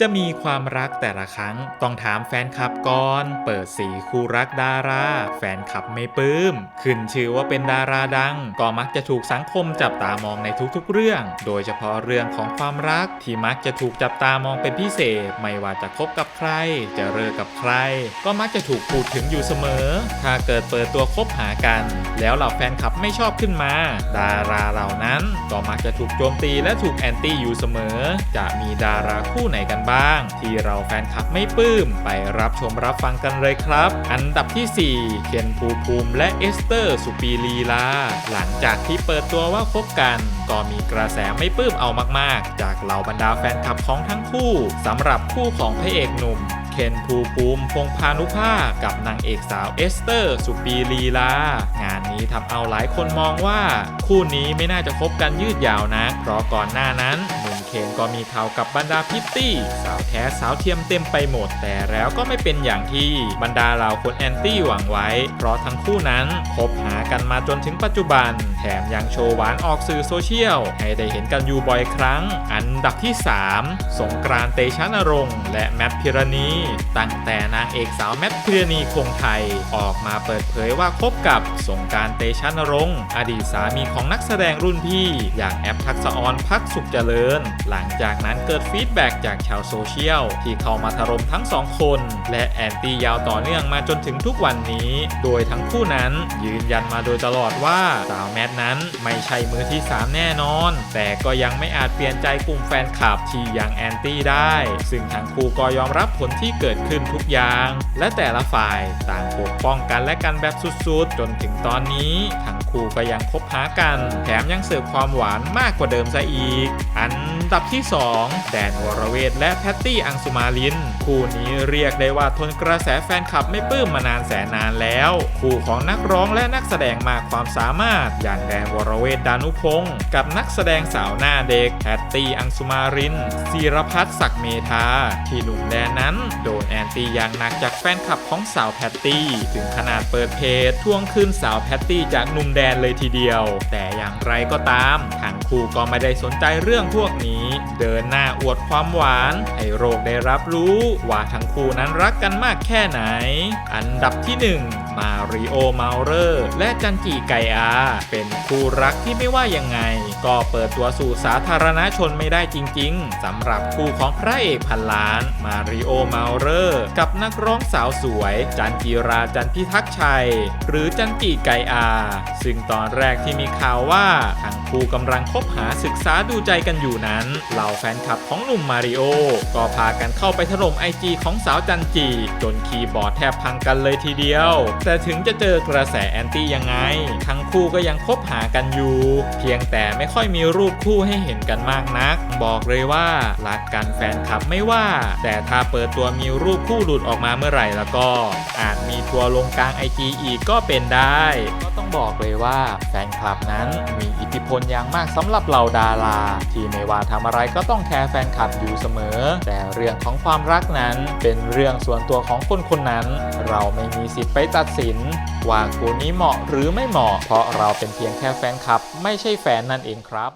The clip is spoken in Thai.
จะมีความรักแต่ละครั้งต้องถามแฟนคลับก่อน เปิดสีคู่รักดารา แฟนคลับไม่ปลื้ม ขึ้นชื่อว่าเป็นดาราดัง ก็มักจะถูกสังคมจับตามองในทุกๆเรื่อง โดยเฉพาะเรื่องของความรักที่มักจะถูกจับตามองเป็นพิเศษ ไม่ว่าจะคบกับใคร จะเลิกกับใคร ก็มักจะถูกพูดถึงอยู่เสมอ ถ้าเกิดเปิดตัวคบหากัน แล้วเหล่าแฟนคลับไม่ชอบขึ้นมา ดาราเหล่านั้นก็มักจะถูกโจมตีและถูกแอนตี้อยู่เสมอ จะมีดาราคู่ไหนกันบ้าง ที่เราแฟนคลับไม่ปลื้มไปรับชมรับฟังกันเลยครับ อันดับที่ 4 เคนภูภูมิและเอสเตอร์ สุปีลีลา หลังจากที่เปิดตัวว่าคบกัน ก็มีกระแสไม่ปลื้มเอามากๆ จากเหล่าบรรดาแฟนคลับของทั้งคู่สำหรับคู่ของพระเอกหนุ่มเคนภูภูมิพงพานุภากับนางเอกสาวเอสเตอร์ สุปีลีลางานนี้ทำเอาหลายคนมองว่า คู่นี้ไม่น่าจะคบกันยืดยาวนะ เพราะก่อนหน้านั้นห นุ่มเคนก็มีข่าวกับบรรดาพิตตี้ สาวแท้สาวเทียมเต็มไปหมด แต่แล้วก็ไม่เป็นอย่างที่บรรดาเหล่าคนแอนตี้หวังไว้ เพราะทั้งคู่นั้นคบหากันมาจนถึงปัจจุบัน แถมยังโชว์หวานออกสื่อโซเชียล ให้ได้เห็นกันอยู่บ่อยครั้ง อันดับที่ 3 สงกรานเตชะนรงค์และแมทพิรณี ตั้งแต่นางเอกสาวแมทพิรณีคงไทย ออกมาเปิดเผยว่าคบกับสงการเตชะนรงค์อดีตสามีของนักแสดงรุ่นพี่ อย่างแอปทักษออนพักสุขเจริญหลังจากนั้นเกิดฟีดแบ็กจากชาวโซเชียลที่เข้ามาถล่มทั้งสองคน และแอนตี้ยาวต่อเนื่องมาจนถึงทุกวันนี้ โดยทั้งคู่นั้นยืนยันมาโดยตลอดว่าสาวแมทนั้นไม่ใช่มือที่ 3 แน่นอน แต่ก็ยังไม่อาจเปลี่ยนใจกลุ่มแฟนคลับที่ยังแอนตี้ได้ ซึ่งทั้งคู่ก็ยอมรับผลที่เกิดขึ้นทุกอย่าง และแต่ละฝ่ายต่างปกป้องกันและกันแบบสุดๆ จนถึงตอนนี้ ทั้งคู่ก็ยังคบหากัน แถมยังเสิร์ฟความหวานมากกว่าเดิมซะอีก อันดับที่ 2 แดนวรเวทและแพตตี้อังสุมาลิน คู่นี้เรียกได้ว่าทนกระแสแฟนคลับไม่ปลื้มมานานแสนนานแล้ว คู่ของนักร้องและนักแสดงมากความสามารถ อย่างแดนวรเวทดานุพงศ์กับนักแสดงสาวหน้าเด็กแพตตี้อังสุมารินศิรพัฒน์ศักเมธาที่หนุ่มแดนนั้น โดนแอนตี้อย่างหนักจากแฟนคลับของสาวแพตตี้ถึงขนาดเปิดเพจทวงคืนสาวแพตตี้จากหนุ่มแดนเลยทีเดียว แต่อย่างไรก็ตามทั้งคู่ก็ไม่ได้สนใจเรื่องพวกนี้ เดินหน้าอวดความหวาน ให้โรคได้รับรู้ว่าทั้งคู่นั้นรักกันมากแค่ไหน อันดับที่ 1 มาริโอมาเลอร์ และจันจีไกอา เป็นคู่รักที่ไม่ว่ายังไง ก็เปิดตัวสู่สาธารณชนไม่ได้จริง ๆสำหรับคู่ของพระเอกพันล้าน มาริโอมาเลอร์ กับนักร้องสาวสวย จันจีราจันพิทักษ์ชัย หรือจันจีไกอา ซึ่งตอนแรกที่มีข่าวว่าทั้งคู่กำลังคบหาศึกษาดูใจกันอยู่นั้นเหล่าแฟนคลับของหนุ่มมาริโอก็พากันเข้าไปถล่มไอจีของสาวจันจี จนคีย์บอร์ดแทบพังกันเลยทีเดียว แต่ถึงจะเจอกระแสแอนตี้ยังไง ทั้งคู่ก็ยังคบหากันอยู่ เพียงแต่ไม่ค่อยมีรูปคู่ให้เห็นกันมากนัก บอกเลยว่ารักกันแฟนคลับไม่ว่า แต่ถ้าเปิดตัวมีรูปคู่หลุดออกมาเมื่อไหร่แล้วก็ อาจมีทัวลงกลางไอจีอีกก็เป็นได้ ก็ต้องบอกเลยว่าแฟนคลับนั้นมีอิทธิพลอย่างมากสำหรับเหล่าดารา ที่ไม่ว่าทำอะอะไรก็ต้องแคร์แฟนคลับอยู่เสมอ แต่เรื่องของความรักนั้นเป็นเรื่องส่วนตัวของคนคนนั้น เราไม่มีสิทธิ์ไปตัดสิน ว่าคู่นี้เหมาะหรือไม่เหมาะ เพราะเราเป็นเพียงแค่แฟนคลับ ไม่ใช่แฟนนั่นเองครับ